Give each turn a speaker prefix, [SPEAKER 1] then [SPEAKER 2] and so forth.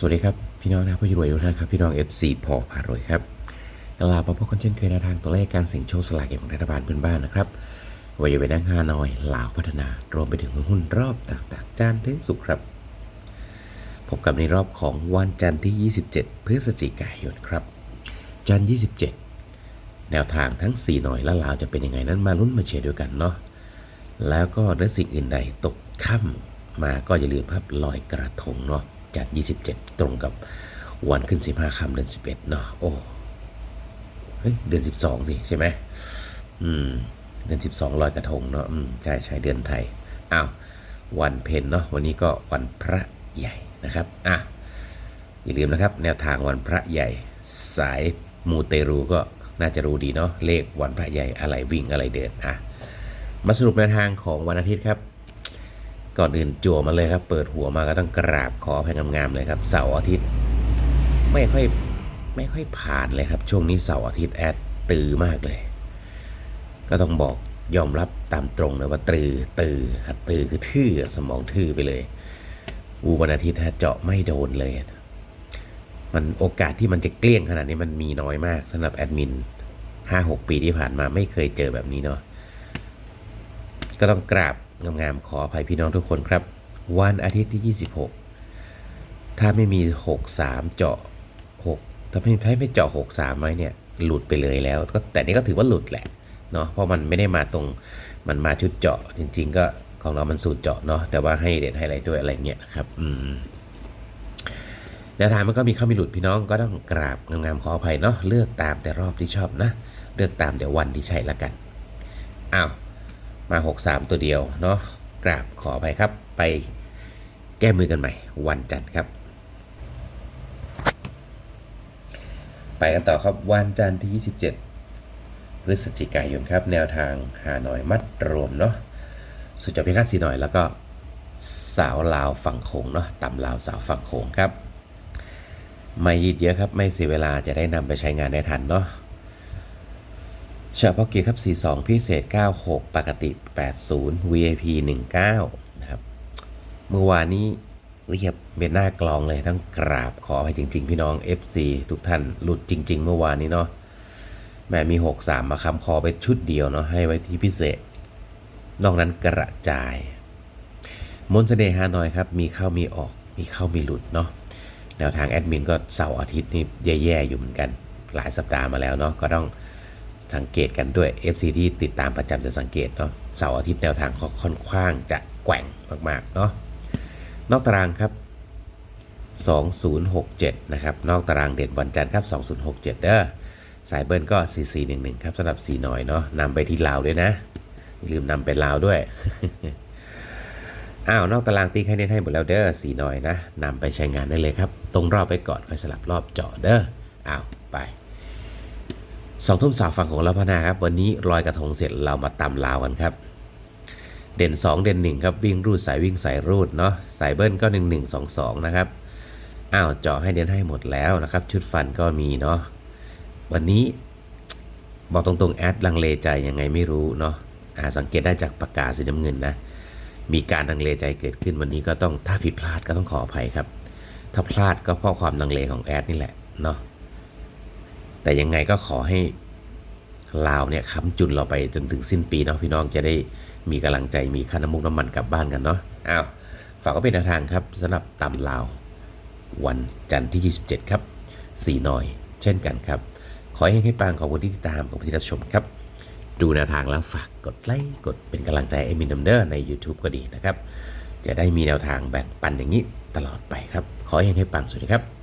[SPEAKER 1] สวัสดีครับ พี่น้องนะผู้รวยทุกท่านครับ พี่น้อง FC พอพารวยครับกลาพบกันเช่นเคยในทางตัวเลขการเสี่ยงโชคสลากกินแบ่งรัฐบาลพื้นบ้านนะครับวัยเวนังฮานอยลาวพัฒนารวมไปถึงหุ้นรอบต่างๆจานทร์ถึงสุขครับพบกับในรอบของวันจันทร์ที่ 27 พฤศจิกายนครับ จันทร์27 แนวทางทั้ง 4 หน่อยและลาวจะเป็นยังไงนั้นมาลุ้นมาเชียร์ด้วยกันเนาะแล้วก็เนื้อสิ่งอื่นใดตกค่ำมาก็อย่าลืมครับลอยกระทงเนาะ จัด 27 ตรงกับวันขึ้น 15ค่ำเดือน 11 เนาะโอ้เฮ้ยเดือน 12 สิ ใช่ไหมอืม เดือน 12ลอยกระทงเนาะอืมใช่ใช่เดือนไทยอ้าววันเพ็ญเนาะวันนี้ก็วันพระใหญ่นะครับอะอย่าลืมนะครับ แนวทางวันพระใหญ่ สายมูเตรูก็น่าจะรู้ดีเนาะเลขวันพระใหญ่อะไรวิ่งอะไรเดินอะมาสรุปแนวทางของวันอาทิตย์ครับ ก่อนอื่นจั่วมาเลยครับ เปิดหัวมาก็ต้องกราบขอให้งามๆเลยครับ เสาร์อาทิตย์ ไม่ค่อยไม่ค่อยผ่านเลยครับ ช่วงนี้เสาร์อาทิตย์แอดตือมากเลย ก็ต้องบอกยอมรับตามตรงนะว่าตือตือครับตือคือทื่อสมองทื่อไปเลยอูวันอาทิตย์ฮะเจาะไม่โดนเลย มันโอกาสที่มันจะเกลี้ยงขนาดนี้มันมีน้อยมากสำหรับแอดมิน5-6ปีที่ผ่านมาไม่เคยเจอแบบนี้เนาะก็ต้องกราบ งามๆขออภัยพี่น้องทุกคนครับ วันอาทิตย์ที่ 26 ถ้าไม่มี 63 เจาะ 6 ถ้าไม่ถ้ไม่เจาะ 63ไว้เนี่ยหลุดไปเลยแล้วก็แต่นี่ก็ถือว่าหลุดแหละเนาะเพราะมันไม่ได้มาตรงมันมาชุดเจาะ จริง ๆ ก็ของเรามันสูตรเจาะเนาะแต่ว่าให้เด่นให้อะไรด้วยอะไรเงี้ยนะครับอืมแนวทางมันก็มีข้ามีหลุดพี่น้องก็ต้องกราบงามๆขออภัยเนาะเลือกตามแต่รอบที่ชอบนะ เลือกตามแต่วันที่ใช่ละกันอ้าว มา 63 ตัวเดียวเนาะกราบขอไปครับไปแก้มือกันใหม่วันจันทร์ครับ ไปกันต่อครับวันจันทร์ที่ 27 พฤศจิกายนครับ แนวทางหาหน่อยมัดรวมเนาะสุดจะพียงค่าสีหน่อยแล้วก็สาวลาวฝั่งโขงเนาะต่ำลาวสาวฝั่งโขงครับ ไม่ยืดเยอะครับไม่เสียเวลาจะได้นำไปใช้งานได้ทันเนาะ เฉพาะเกียร์ครับ 42 พิเศษ 96 ปกติ 80 VIP 19 นะครับ เมื่อวานนี้เรียบเป็นหน้ากลองเลยทั้งกราบขอไปจริง ๆ พี่น้อง FC ทุกท่านหลุดจริง ๆ เมื่อวานนี้เนาะแม่มี 63 มาคำคอไปชุดเดียวเนาะให้ไว้ที่พิเศษ นอกนั้นกระจาย มนต์เสน่หาหน้อยครับ มีเข้ามีออกมีเข้ามีหลุดเนาะแนวทางแอดมินก็เสาร์อาทิตย์นี่แย่ๆอยู่เหมือนกัน หลายสัปดาห์มาแล้วเนาะก็ต้อง สังเกตกันด้วย FC ที่ติดตามประจำจะสังเกตเนาะเสาร์อาทิตย์แนวทางเขาค่อนข้างจะแกว่งมากๆเนาะนอกตารางครับ 2067 นะครับ นอกตารางเด่นวันจันทร์ครับ 2067 เด้อสายเบิร์นก็ 4411 ครับสำหรับ 4 หน่อยเนาะนำไปที่ลาวด้วยนะอย่าลืมนำไปลาวด้วยอ้าวนอกตารางตีให้เน้นให้หมดแล้วเด้อสีหน่อยนะนำไปใช้งานได้เลยครับ ตรงรอบไปก่อนค่อยสลับรอบเจาะเด้ออ้าวไป สองทุ่มสาวฝั่งของเราพนาครับวันนี้ลอยกระทงเสร็จเรามาตำลาวกันครับ เด่น 2 เด่น1ครับวิ่งรูดสายวิ่งสายรูดเนาะสายเบิ้ลก็ 1 1 2 2 นะครับอ้าวเจาะให้เด่นให้หมดแล้วนะครับ ชุดฟันก็มีเนาะวันนี้บอกตรงๆแอดลังเลใจยังไงไม่รู้เนาะอ่าสังเกตได้จากประกาศสีน้ำเงินนะมีการลังเลใจเกิดขึ้นวันนี้ก็ต้องถ้าผิดพลาดก็ต้องขออภัยครับ ถ้าพลาดก็เพราะความลังเลของแอดนี่แหละเนาะ แต่ยังไงก็ขอให้ลาวเนี่ยค้ำจุนเราไปจนถึงสิ้นปีเนาะพี่น้องจะได้มีกำลังใจมีค่าน้ำมุกน้ำมันกลับบ้านกันเนาะอ้าวฝากก็เป็นแนวทางครับสำหรับตำลาว วันจันทร์ที่ 27 ครับสีหน่อย เช่นกันครับ ขอให้ให้ปังขอบคุณที่ติดตามขอบคุณที่รับชมครับ ดูแนวทางแล้วฝากกดไลค์กดเป็นกำลังใจให้มินดัมเดอร์ใน YouTube ก็ดีนะครับ จะได้มีแนวทางแบ่งปันอย่างนี้ตลอดไปครับ ขอให้ให้ปังสวัสดีครับ